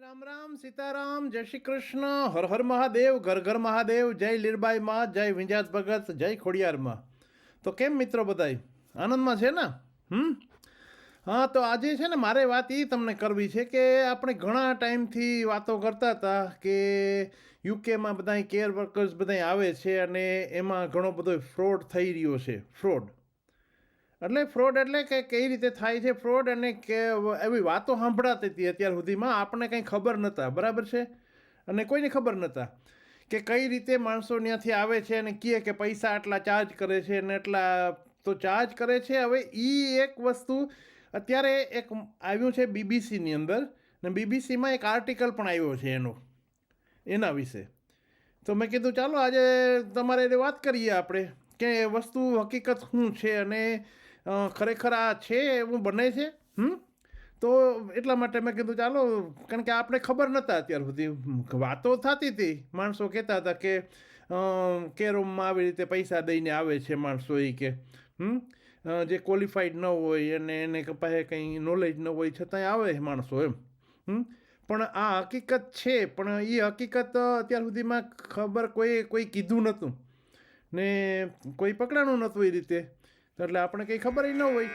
રામ રામ, સીતારામ, જય શ્રી કૃષ્ણ, હર હર મહાદેવ, ઘર ઘર મહાદેવ, જય લીરબાઈ માં, જય વિંજાત ભગત, જય ખોડિયારમાં તો કેમ મિત્રો બધાય? આનંદમાં છે ને? હમ? હા, તો આજે છે ને મારે વાત એ તમને કરવી છે કે આપણે ઘણા ટાઈમથી વાતો કરતા હતા કે યુકેમાં બધા કેર વર્કર્સ બધા આવે છે અને એમાં ઘણો બધો ફ્રોડ થઈ રહ્યો છે. ફ્રોડ એટલે ફ્રોડ એટલે કે કઈ રીતે થાય છે ફ્રોડ અને કે એવી વાતો સાંભળાતી હતી અત્યાર સુધીમાં, આપણને કંઈ ખબર નહોતા, બરાબર છે? અને કોઈને ખબર નહોતા કે કઈ રીતે માણસો ત્યાંથી આવે છે અને કહે કે પૈસા આટલા ચાર્જ કરે છે અને એટલા તો ચાર્જ કરે છે. હવે એ એક વસ્તુ અત્યારે એક આવ્યું છે બીબીસીની અંદર ને બીબીસીમાં એક આર્ટિકલ પણ આવ્યો છે એનો, એના વિશે. તો મેં કીધું, ચાલો આજે તમારે વાત કરીએ આપણે કે વસ્તુ હકીકત શું છે અને ખરેખર આ છે એવું બને છે? હમ? તો એટલા માટે મેં કીધું, ચાલો, કારણ કે આપણે ખબર નહોતા અત્યાર સુધી. વાતો થતી હતી. માણસો કહેતા હતા કે કેરોમમાં આવી રીતે પૈસા દઈને આવે છે માણસો એ કે, હમ? જે ક્વોલિફાઈડ ન હોય અને એને પાસે કંઈ નોલેજ ન હોય છતાંય આવે માણસો એમ. હમ? પણ આ હકીકત છે. પણ એ હકીકત અત્યાર સુધીમાં ખબર કોઈ કોઈ કીધું નહોતું ને કોઈ પકડાણું નહોતું એ રીતે. એટલે આપણે કંઈ ખબર ન હોય.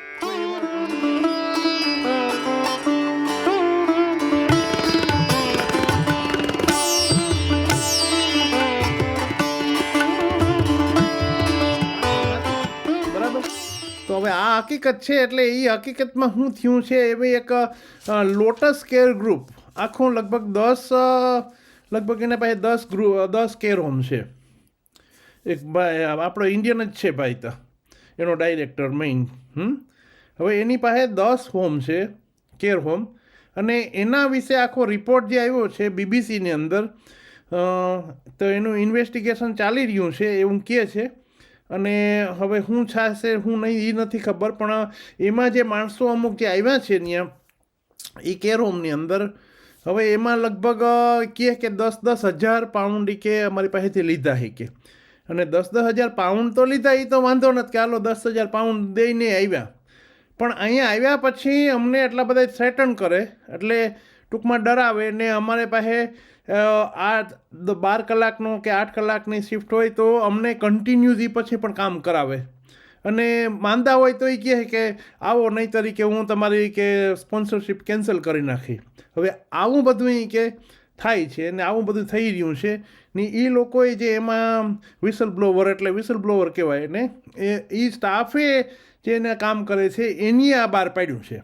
બરાબર? તો હવે આ હકીકત છે એટલે એ હકીકતમાં શું થયું છે એવી એક લોટસ કેર ગ્રુપ આખું લગભગ દસ લગભગ એના પાસે દસ ગ્રુપ દસ કેર હોમ છે. એક ભાઈ આપણો ઇન્ડિયન જ છે ભાઈ તો. એનો ડાયરેક્ટર મેઇન હમ? હવે એની પાસે દસ હોમ છે કેર હોમ અને એના વિશે આખો રિપોર્ટ જે આવ્યો છે બીબીસીની અંદર તો એનું ઇન્વેસ્ટિગેશન ચાલી રહ્યું છે એવું કહે છે. અને હવે હું છાશે હું નહીં એ નથી ખબર, પણ એમાં જે માણસો અમુક જે આવ્યા છે ત્યાં એ કેર હોમની અંદર, હવે એમાં લગભગ કહે કે દસ દસ હજાર પાઉન્ડ કે અમારી પાસેથી લીધા છે કે. અને દસ દસ હજાર પાઉન્ડ તો લીધા એ તો વાંધો નથી કે હાલો દસ હજાર પાઉન્ડ દઈને આવ્યા. પણ અહીંયા આવ્યા પછી અમને એટલા બધા થ્રેટન કરે, એટલે ટૂંકમાં ડરાવે ને અમારે પાસે આ બાર કલાકનો કે આઠ કલાકની શિફ્ટ હોય તો અમને કન્ટિન્યુઝ એ પછી પણ કામ કરાવે. અને માંદા હોય તો એ કહે કે આવો, નહીં તરીકે હું તમારી કે સ્પોન્સરશિપ કેન્સલ કરી નાખી. હવે આવું બધું એ કે થાય છે અને આવું બધું થઈ રહ્યું છે ને એ લોકોએ જે એમાં વિસલ બ્લોવર એટલે વિસલ બ્લોવર કહેવાય ને એ એ સ્ટાફે જે એને કામ કરે છે એની આ બહાર પાડ્યું છે.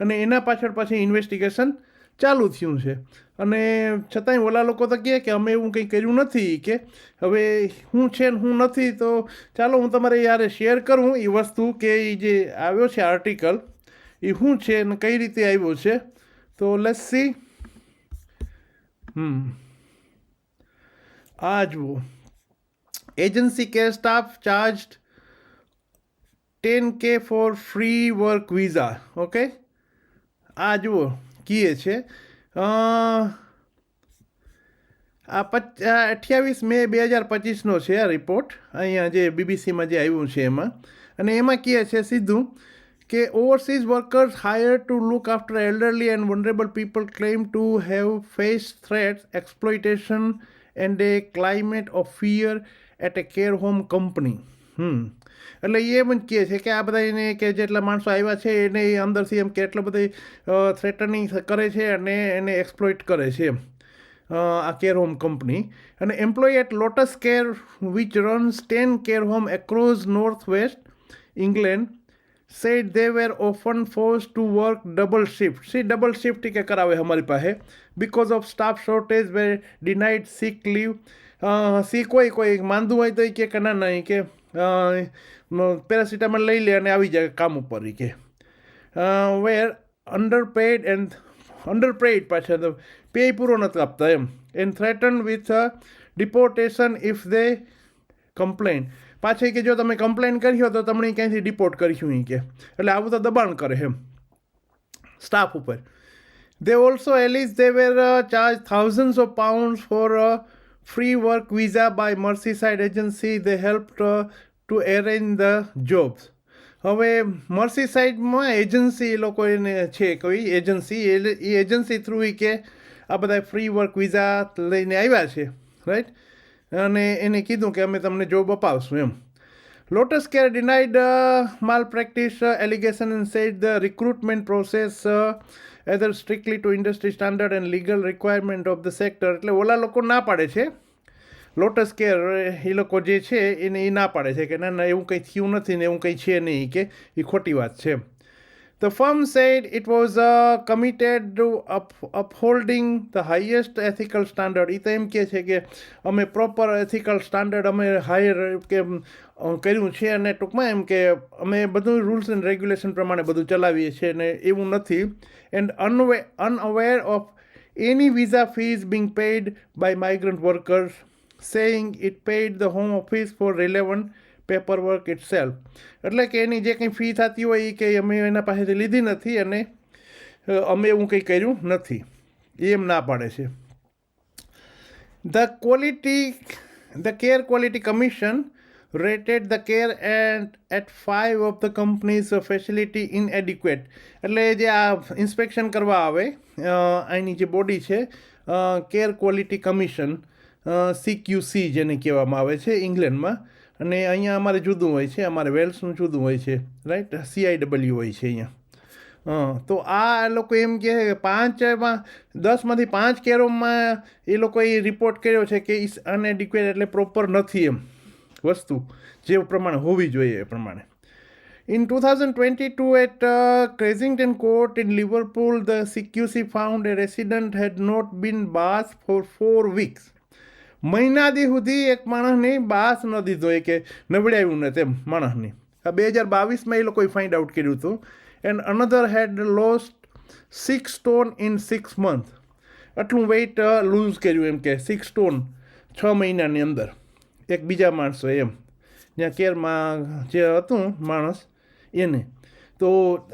અને એના પાછળ પાછી ઇન્વેસ્ટિગેશન ચાલુ થયું છે. અને છતાંય ઓલા લોકો તો કહે કે અમે એવું કંઈ કર્યું નથી કે હવે હું છે ને હું નથી તો ચાલો હું તમારે યારે શેર કરું એ વસ્તુ કે એ જે આવ્યો છે આર્ટિકલ એ શું છે ને કઈ રીતે આવ્યો છે. તો લેટ્સ સી હમ. આ જુઓ. Agency care staff charge ten K for free work visa okay આ જુઓ. કીએ છે. આ પચ અઠ્યાવીસ મે બે હજાર પચીસનો છે આ રિપોર્ટ અહીંયા જે બીબીસીમાં જે આવ્યું છે એમાં. અને એમાં કહે છે સીધું કે overseas workers hire to look after elderly and vulnerable people claim to have faced threats exploitation and a climate of fear at a care home company hmm એટલે એ પણ કહે છે કે આ બધા એને કે જેટલા માણસો આવ્યા છે, એને એ અંદરથી એમ કે એટલા બધા થ્રેટનિંગ કરે છે અને એને એક્સપ્લોઇટ કરે છે, એમ. આ કેર હોમ કંપની અને employ at Lotus Care which runs ten care home across north west England said they were often forced to work double shift see double shift કે કરાવે અમારી પાસે because of staff shortage were denied sick leave a, C કોઈ કોઈ માંદું હોય તો એ કે ના ના ઈ કે પેરાસિટામોલ લઈ લે અને આવી જાય કામ ઉપર ઈ કે વેર અંડરપેડ એન્ડ અંડરપેડ પાછા તો પે પૂરો નથી આપતા એમ and threaten with deportation if they complain પાછી કે જો તમે કમ્પ્લેન કરી હો તો તમને ક્યાંથી ડિપોર્ટ કરીશું ઈ કે. એટલે આવું તો દબાણ કરે એમ. સ્ટાફ ઉપર. They also allege they were charge thousand of pound for free work visa by Merseyside agency they help to arrange the jobs હવે મર્સી સાઈડમાં એજન્સી એ લોકો એને છે કોઈ એજન્સી એ એ એજન્સી થ્રુ એ કે આ બધા ફ્રી વર્ક વિઝા લઈને આવ્યા છે. રાઈટ અને એને કીધું કે અમે તમને જોબ અપાવશું એમ denied uh, malpractice uh, allegation and said the recruitment process uh, adheres strictly to industry standard and legal requirement of the sector એટલે ઓલા લોકો ના પાડે છે લોટસ કેર એ લોકો જે છે એને એ ના પાડે છે કે ના ના એવું કંઈ થયું નથી ને એવું કંઈ છે નહીં કે એ ખોટી વાત છે The firm said it was uh, committed to up, upholding the highest ethical standard. એ તો એમ કહે છે કે અમે પ્રોપર એથિકલ સ્ટાન્ડર્ડ અમે હાયર કે કર્યું છે અને ટૂંકમાં એમ કે અમે બધું રૂલ્સ એન્ડ રેગ્યુલેશન પ્રમાણે બધું ચલાવીએ છીએ અને એવું નથી and anyway unaware of any visa fees being paid by migrant workers saying it paid the home office for relevant paperwork itself એટલે કે એની જે કંઈ ફી થતી હોય એ કંઈ અમે એના પાસેથી લીધી નથી અને અમે એવું કંઈ કર્યું નથી. એ એમ ના પાડે છે. The quality the Care Quality Commission rated the care and at at of the companies facility in inadequate. એટલે જે આ ઇન્સ્પેક્શન કરવા આવે અહીંની જે બોડી છે કેર ક્વોલિટી કમિશન સીક્યુસી જેને કહેવામાં આવે છે ઇંગ્લેન્ડમાં અને અહીંયા અમારે જુદું હોય છે અમારે વેલ્સનું જુદું હોય છે રાઈટ સીઆઈડબલ્યુ હોય છે અહીંયા. તો આ લોકો એમ કહે છે કે પાંચમાં દસમાંથી પાંચ કેરોમાં એ લોકોએ રિપોર્ટ કર્યો છે કે ઇસ અનએડિક્વેટ એટલે પ્રોપર નથી એમ વસ્તુ જે પ્રમાણે હોવી જોઈએ એ પ્રમાણે. In 2022, at uh, Kensington Court in Liverpool, the CQC found a resident had not been bathed for four weeks. મહિનાથી સુધી એક માણસની બાસ ન દીધો, એ કે નબળાયું ને તેમ માણસની. આ બે હજાર બાવીસમાં એ લોકોએ ફાઇન્ડ આઉટ કર્યું હતું. And another had lost six stone in six month આટલું વેઇટ લૂઝ કર્યું એમ કે સિક્સ સ્ટોન છ મહિનાની અંદર. એક બીજા માણસો એમ. જ્યાં કેરમાં જે હતું માણસ, એને. તો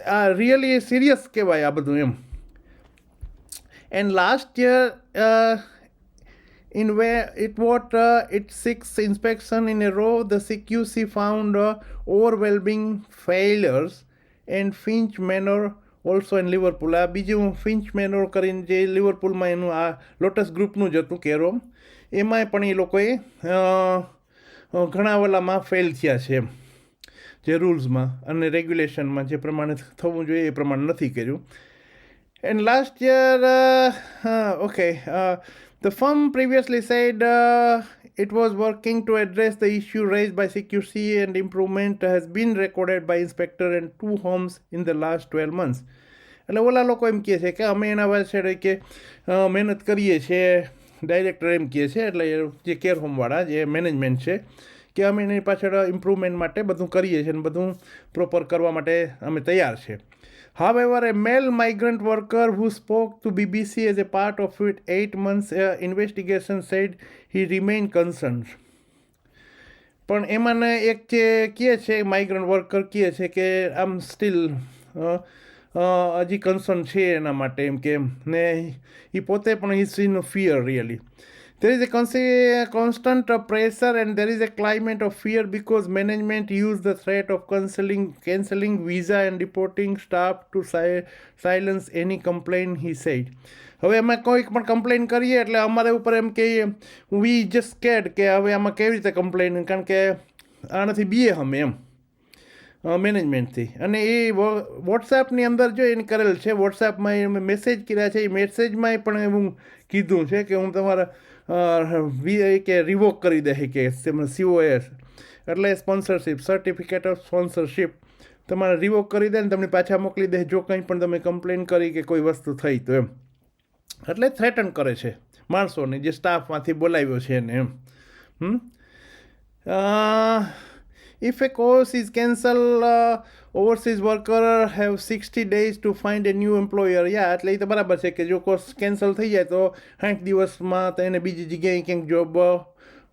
આ રિયલી સિરિયસ કહેવાય આ બધું એમ. And last year in where it what uh, its sixth inspection in a row the CQC found uh, overwhelming failures and Finch Manor also in Liverpool આ બીજું ફિન્ચ મેનોર કરીને જે લિવરપુલમાં એનું આ લોટસ ગ્રુપનું જ હતું કેરોમ એમાંય પણ એ લોકોએ ઘણા ઓલામાં ફેલ થયા છે એમ જે રૂલ્સમાં અને રેગ્યુલેશનમાં જે પ્રમાણે થવું જોઈએ એ પ્રમાણે નથી કર્યું And last year, uh, uh, okay, uh, the firm previously said uh, it was working to address the issue raised by CQC and improvement has been recorded by inspector in two homes in the last 12 months. એટલે ઓલા લોકો એમ કહે છે કે અમે એના પાછળ કે અ, મહેનત કરીએ છીએ ડાયરેક્ટર એમ કહે છે એટલે એ જે કેર હોમવાળા જે મેનેજમેન્ટ છે કે અમે એની પાછળ ઇમ્પ્રુવમેન્ટ માટે બધું કરીએ છીએ અને બધું પ્રોપર કરવા માટે અમે તૈયાર છે However, a male migrant worker who spoke to BBC as a part of its eight months uh, investigation said he remained concerned. પણ એમાંને એક જે કહે છે માઇગ્રન્ટ વર્કર કહે છે કે આમ સ્ટીલ હજી કન્સર્ન છે એના માટે એમ કે ને એ પોતે પણ is in fear really there is a con- constant uh, pressure and there is a climate of fear because management use the threat of canceling canceling visa and deporting staff to si- silence any complaint he said હવે અમે કોઈક પણ complain કરીએ એટલે અમારે ઉપર એમ કહીએ we just કેડ કે હવે આમાં કેવી રીતે કમ્પ્લેન કારણ કે આનાથી બીએ અમે એમ મેનેજમેન્ટથી અને એ વોટ્સએપની અંદર જો એને કરેલ છે વોટ્સએપમાં એ મેસેજ કર્યા છે એ મેસેજમાં પણ એવું કીધું છે કે હું તમારા કે રિવોક કરી દે કે સીઓએસ એટલે સ્પોન્સરશિપ સર્ટિફિકેટ ઓફ સ્પોન્સરશિપ તમારે રિવોક કરી દે ને તમને પાછા મોકલી દે જો કંઈ પણ તમે કમ્પ્લેન કરી કે કોઈ વસ્તુ થઈ તો એમ. એટલે થ્રેટન કરે છે માણસોને, જે સ્ટાફમાંથી બોલાવ્યો છે એને એમ. Hmm? If a course is cancelled, uh, overseas worker have 60 days to find a new employer. યા એટલે એ તો બરાબર છે કે જો કોર્સ કેન્સલ થઈ જાય તો સાઠ દિવસમાં તો એને બીજી જગ્યાએ ક્યાંક જોબ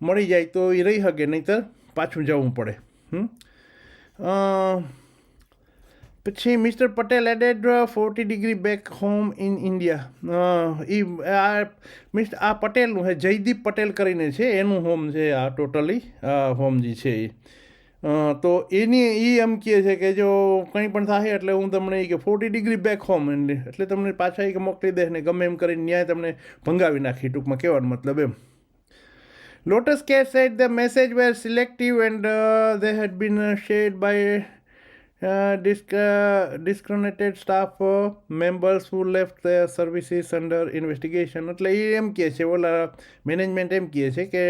મળી જાય તો એ રહી શકે નહીંતર પાછું જવું પડે. પછી mister Patel added forty degree back home in India એ આ મિસ્ટર આ પટેલનું છે જયદીપ પટેલ કરીને છે એનું હોમ છે આ ટોટલી હોમ જે છે એ તો એની એ એમ કહે છે કે જો કંઈ પણ થાય એટલે હું તમને કે ફોર્ટી ડિગ્રી બેક હોમ એટલે તમને પાછા ઈ કે મોકલી દે ને ગમે એમ કરીને ન્યાય તમને ભંગાવી નાખી ટૂંકમાં કહેવાનો મતલબ એમ were selective and uh, they had been uh, shared by uh, disc- uh, discriminated staff uh, members who left their services under investigation. એટલે એ એમ કહે છે ઓલા મેનેજમેન્ટ એમ કહે છે કે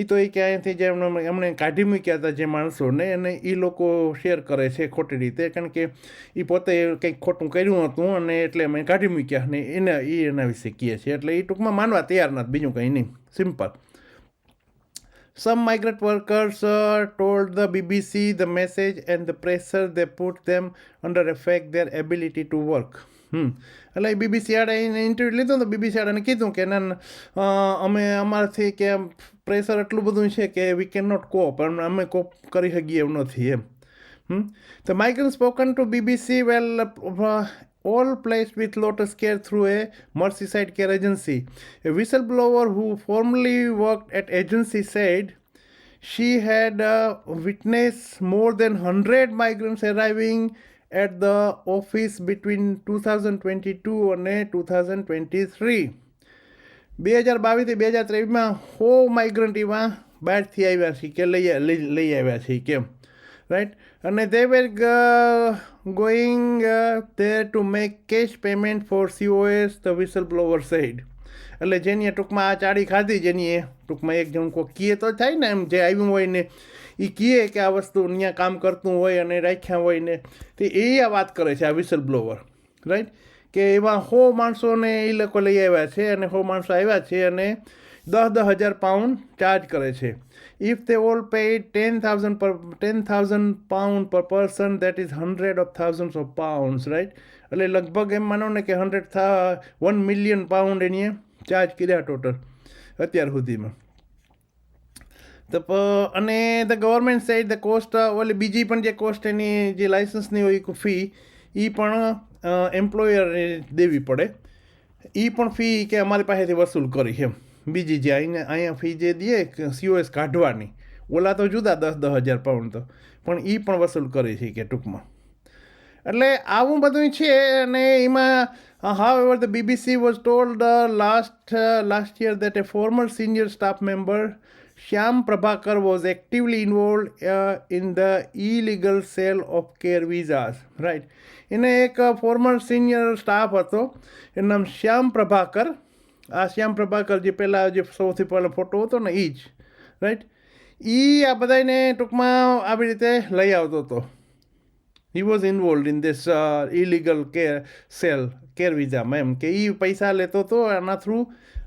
એ તો એ ક્યાંયથી જે એમણે કાઢી મૂક્યા હતા જે માણસોને અને એ લોકો શેર કરે છે ખોટી રીતે કારણ કે એ પોતે કંઈક ખોટું કર્યું હતું અને એટલે અમે કાઢી મૂક્યા અને એને એ એના વિશે કહીએ છીએ એટલે એ ટૂંકમાં માનવા તૈયાર નથી બીજું કંઈ નહીં. Simple Some migrant workers uh, told the BBC the message and the pressure they put them under affect their ability to work. Hmm એટલે એ બીબીસી આડે એને ઇન્ટરવ્યૂ લીધો તો બીબીસી આડાને કીધું કે ના, અમે અમારાથી કે પ્રેશર એટલું બધું છે કે વી કેન નોટ કોપ અમે કોપ કરી શકીએ એમ નથી એમ Hmm? The migrant spoken to BBC well uh, all placed with Lotus Care through a Merseyside care agency. A whistleblower who formerly worked at agency said she had uh, witnessed more than 100 migrants arriving at the office between 2022 and 2023. બે હજાર બાવીસથી બે હજાર ત્રેવીસમાં હો migrant એવા બહારથી આવ્યા છે કે લઈ લઈ આવ્યા છે કેમ? રાઈટ અને they were going there to make cash payment for COS the whistleblower side એટલે જેની ટૂંકમાં આ ચાડી ખાધી, જેની એ ટૂંકમાં એક જણ કોઈ કીએ તો થાય ને એમ જે આવ્યું હોય ને એ કીએ કે આ વસ્તુ અહીંયા કામ કરતું હોય અને રાખ્યા હોય ને, તે એ આ વાત કરે છે, આ વિસલ બ્લોવર રાઈટ કે એવા સો માણસોને એ લોકો લઈ આવ્યા છે અને સો માણસો આવ્યા છે અને દસ દસ હજાર પાઉન્ડ ચાર્જ કરે છે. If they all pay ten thousand per ten thousand pound per person that is hundred of thousand of pounds right એટલે લગભગ એમ માનો ને કે હંડ્રેડ થા વન મિલિયન પાઉન્ડ એની ચાર્જ કર્યા ટોટલ અત્યાર સુધીમાં. તો અને the government side the cost ઓલી બીજી પણ જે કોસ્ટ એની જે લાઇસન્સની હોય ફી એ પણ એમ્પ્લોયરે દેવી પડે. એ પણ ફી કે અમારી પાસેથી વસૂલ કરી એમ બીજી જે અહીંયા અહીંયા ફી જે દે સીઓએસ કાઢવાની, ઓલા તો જુદા દસ દસ હજાર પાઉન્ડ તો. પણ એ પણ વસૂલ કરી છે કે ટૂંકમાં. એટલે આવું બધું છે અને એમાં however the BBC was told last last year that a former senior staff member Shyam Prabhakar was actively uh, in the illegal sale of care visas, right એને એક ફોર્મર સિનિયર સ્ટાફ હતો એનું નામ શ્યામ પ્રભાકર આ શ્યામ પ્રભાકર જે પહેલાં જે સૌથી પહેલો ફોટો હતો ને એ જ રાઈટ એ આ બધાને ટૂંકમાં આવી રીતે લઈ આવતો હતો. He was involved in this illegal care sale care વિઝામાં એમ કે એ પૈસા લેતો હતો આના થ્રુ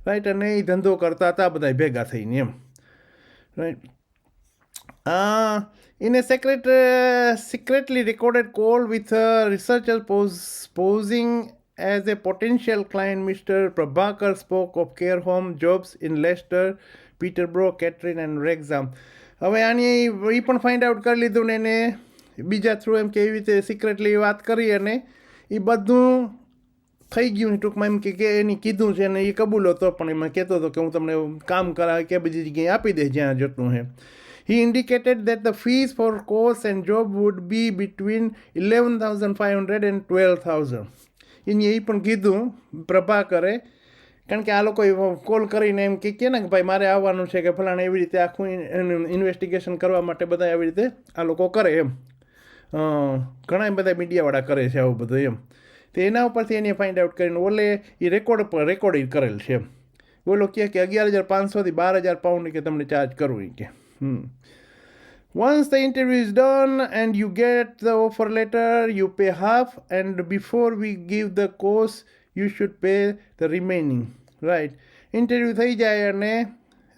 રાઈટ અને એ ધંધો કરતા હતા બધા ભેગા થઈને એમ. Right in a secret, uh, secretly recorded call with a researcher pos- posing as a potential client, Mr. Prabhakar spoke of care home jobs in Leicester, Peterborough, Kettering and Wrexham. હવે આની એ પણ ફાઇન્ડ આઉટ કરી લીધું ને એને બીજા through એમ કે એવી રીતે સિક્રેટલી વાત કરી અને એ બધું થઈ ગયું ટૂંકમાં એમ કે એની કીધું છે ને એ કબૂલો હતો પણ એમાં કહેતો હતો કે હું તમને કામ કરાવે કે બીજી જગ્યાએ આપી દે જ્યાં જતું હે. He indicated that the fees for course and job would be between 11,500 and 12,000. એની એ પણ કીધું પ્રભાકરે કારણ કે આ લોકો કોલ કરીને એમ કે ને કે ભાઈ મારે આવવાનું છે કે ફલાણા એવી રીતે આખું ઇન્વેસ્ટિગેશન કરવા માટે બધા એવી રીતે આ લોકો કરે એમ. ઘણા બધા મીડિયાવાળા કરે છે આવું બધું એમ. તો એના ઉપરથી એને ફાઇન્ડ આઉટ કરીને ઓલે એ રેકોર્ડ પર રેકોર્ડ કરેલ છે. બોલો કહે કે અગિયાર હજાર પાંચસોથી બાર હજાર પાઉન્ડ કે તમને ચાર્જ કરવું કે. Hmm. Once the interview is done and you get the offer letter, you pay half, and before we give the course, you should pay the remaining. Right. Interview થઈ જાય અને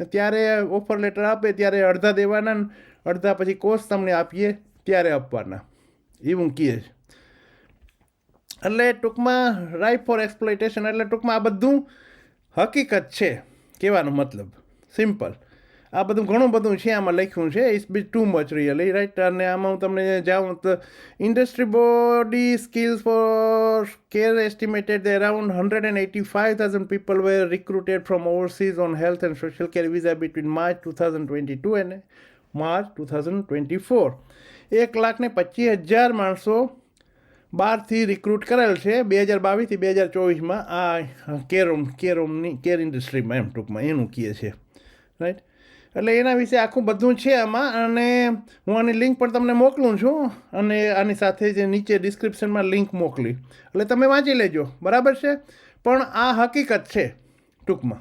ત્યારે ઓફર લેટર આપે ત્યારે અડધા દેવાના અડધા પછી કોર્સ તમને આપીએ ત્યારે આપવાના. એવું કહે છે. એટલે ટૂંકમાં રાઇટ ફોર એક્સપ્લોઇટેશન, એટલે ટૂંકમાં આ બધું હકીકત છે કહેવાનો મતલબ. સિમ્પલ. આ બધું ઘણું બધું છે, આમાં લખ્યું છે. It's be too much really right અને આમાં હું તમને જાઉં તો industry body skills for care estimated around hundred and eighty five thousand people were recruited from overseas on health and social care visa between March two thousand twenty two and March two thousand twenty four એક લાખને પચીસ હજાર માણસો બહારથી recruit કરેલ છે બે હજાર બાવીસથી બે હજાર ચોવીસમાં આ કેરોમ, કેરોમની, કેર ઇન્ડસ્ટ્રીમાં એમ ટૂંકમાં એનું કહે છે. રાઈટ એટલે એના વિશે આખું બધું છે આમાં અને હું આની લિંક પણ તમને મોકલું છું અને આની સાથે જે નીચે ડિસ્ક્રિપ્શનમાં લિંક મોકલી. એટલે તમે વાંચી લેજો. બરાબર છે? પણ આ હકીકત છે ટૂંકમાં.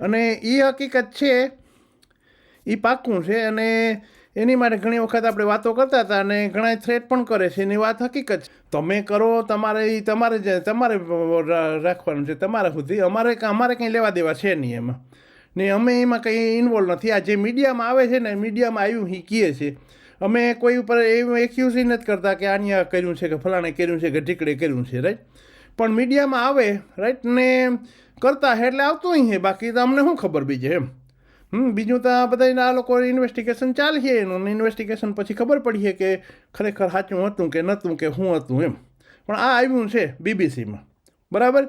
અને એ હકીકત છે એ પાક્કું છે અને એની માટે ઘણી વખત આપણે વાતો કરતા હતા અને ઘણા થ્રેટ પણ કરે છે. એની વાત હકીકત છે. તમે કરો, તમારે એ તમારે જ, તમારે રાખવાનું છે. તમારા સુધી અમારે અમારે કંઈ લેવા દેવા છે નહીં એમાં. ને અમે એમાં કંઈ ઇન્વોલ્વ નથી. આ જે મીડિયામાં આવે છે ને મીડિયામાં આવ્યું એ કહે છે. અમે કોઈ ઉપર એવું એક્યુઝ નથી કરતા કે આની કર્યું છે કે ફલાણે કર્યું છે કે ઢીકડે કર્યું છે રાઈટ પણ મીડિયામાં આવે રાઈટ ને કરતા હે એટલે આવતું છે બાકી તો અમને શું ખબર બીજે એમ? હમ, બીજું તો આ બધા આ લોકો ઇન્વેસ્ટિગેશન ચાલશે એનું ઇન્વેસ્ટિગેશન પછી ખબર પડી છે કે ખરેખર સાચું હતું કે નહોતું કે શું હતું એમ. પણ આ આવ્યું છે બીબીસીમાં બરાબર?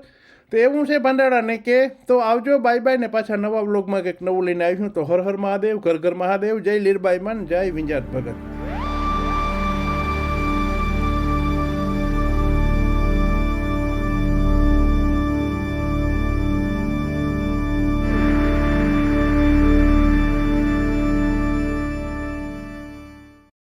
તો એવું છે ભાંડાળાને કે તો આવજો બાય બાય ને પાછા નવા બ્લોગમાં કંઈક નવું લઈને આવ્યું તો હર હર મહાદેવ, ઘર ઘર મહાદેવ, જય લીરબાઈમાન જય વિંજાત ભગત.